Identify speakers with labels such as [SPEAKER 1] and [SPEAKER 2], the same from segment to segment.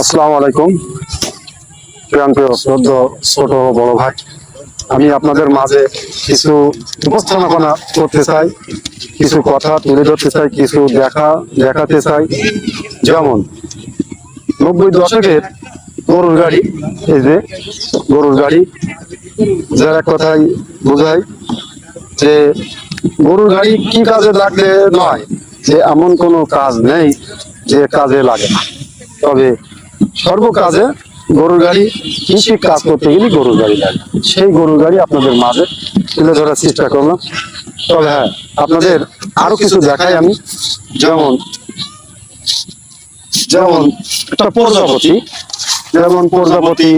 [SPEAKER 1] আসসালামু আলাইকুম। প্রিয়ান্তীয় শ্রদ্ধ, ছোট, বড় ভাই। আমি আপনাদের মাঝে কিছু উপস্থাপনা করতে চাই, কিছু কথা তুলে ধরতে চাই, কিছু দেখা, দেখাতে চাই। যেমন, নব্বই দশকের গরুর গাড়ি, এই যে গরুর গাড়ি, যার এক কথাই বোঝায় যে গরুর গাড়ি কি কাজে লাগলে নয়, যে এমন কোনো কাজ নেই যে কাজে লাগে না। তবে সর্ব কাজে গরুর গাড়ি কৃষি কাজ করতে গেলে গরুর গাড়ি লাগে। সেই গরুর গাড়ি আপনাদের মাঝে তুলে ধরার চেষ্টা করলাম। তবে হ্যাঁ আপনাদের আরও কিছু দেখাই আমি। যেমন যেমন একটা প্রজাপতি। যেমন প্রজাপতি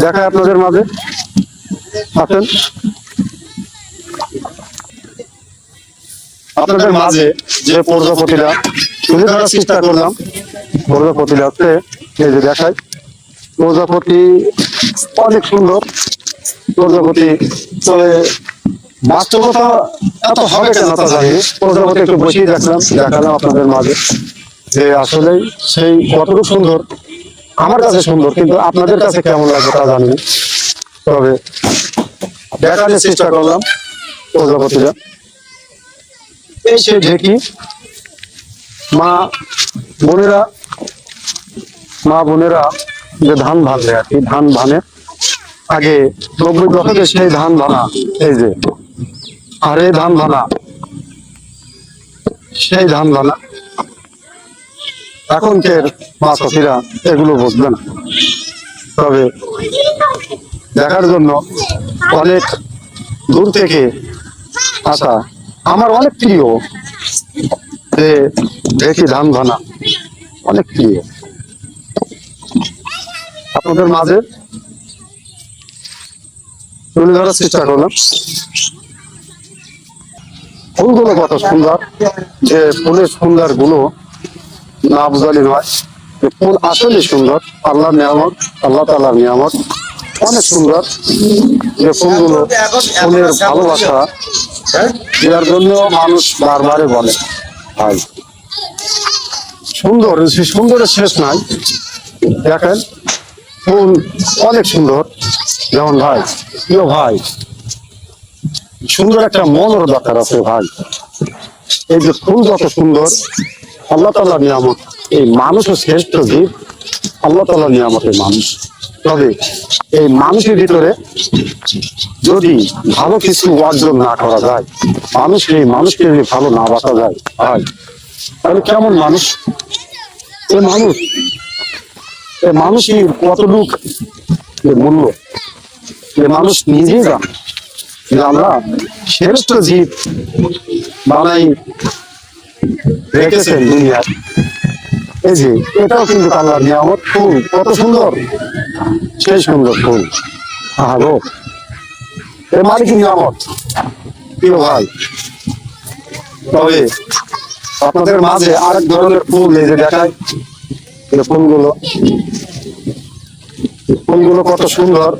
[SPEAKER 1] দেখায় আপনাদের মাঝে। আসেন। আপনাদের মাঝে যে প্রজাপতিরা তুলে ধরার চেষ্টা করলাম। প্রজাপতিরা হচ্ছে এই যে দেখায়। প্রজাপতি অনেক সুন্দর। প্রজাপতি তবে বাস্তবতা এত হবে কেন তা জানি প্রজাপতি একটু বসিয়ে দেখলাম, দেখালাম আপনাদের মাঝে যে সেই কতটুকু সুন্দর। আমার কাছে সুন্দর, কিন্তু আপনাদের কাছে কেমন লাগবে তা জানি তবে দেখানোর চেষ্টা করলাম প্রজাপতিরা। এই সে ঢেকি, মা বোনেরা মা বোনেরা যে ধান ভাঙে আর কি, ধান ভানে আগে নব্বই দশকে সেই ধান ভানা এই যে, আর এই ধান ভানা সেই ধান ভানা এখনকার মা চাষিরা এগুলো বুঝবে না। তবে দেখার জন্য অনেক দূর থেকে আসা আমার অনেক প্রিয় যে, দেখি ধান ভানা অনেক প্রিয়। আপনাদের মাঝে। তুলে ধরার চেষ্টা করলাম ফুলগুলো কত সুন্দর। যে ফুলের সুন্দরগুলো না বুঝালি নয়। ফুল আসলে সুন্দর আল্লাহ নিয়ামত, আল্লাহ তাল্লাহর নিয়ামত। অনেক সুন্দর। যে ফুলগুলো ফুলের ভালোবাসা, দেওয়ার জন্য মানুষ বারবারে বলে। সুন্দর সুন্দরের শেষ নাই। দেখেন ফুল অনেক সুন্দর, যেমন ভাই, প্রিয় ভাই, সুন্দর একটা মনের দরকার আছে ভাই। এই যে ফুল যত সুন্দর, আল্লাহ তাল্লাহ নিয়ামত, এই মানুষও শ্রেষ্ঠ জীব, আল্লাহ তাল্লাহ নিয়ামতের মানুষ। তবে এই মানুষের ভিতরে যদি ভালো কিছু অর্জন না করা যায়, মানুষ এই মানুষকে যদি ভালো না বাসা যায়, ভাই, তাহলে কেমন মানুষ? এই মানুষ এ মানুষই কতটুক মূল্য? মানুষ নিজেই জানে। যে আমরা শ্রেষ্ঠ জীব বানাই রেখেছেন দুনিয়ার। এই যে, এটাও কিন্তু আল্লাহ নিয়ামত। ফুল, কত সুন্দর। সেই সুন্দর ফুল। আহা গো। এ মালিক নিয়ামত। প্রিয় ভাই, তবে আপনাদের মাঝে আরেক ধরনের ফুল এই যে দেখায় ফুলগুলো ফুলগুলো কত সুন্দর?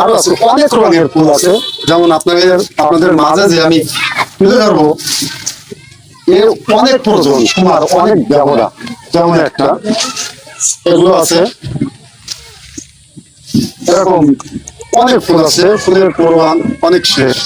[SPEAKER 1] আরও আছে, অনেক রঙের ফুল আছে। যেমন আপনাদের আপনাদের মাঝে যে আমি তুলে ধরবো এর অনেক প্রয়োজন তোমার অনেক ব্যবহার যেমন একটা, এগুলো আছে। এরকম অনেক ফুল আছে, ফুলের পরিমাণ অনেক শেষ।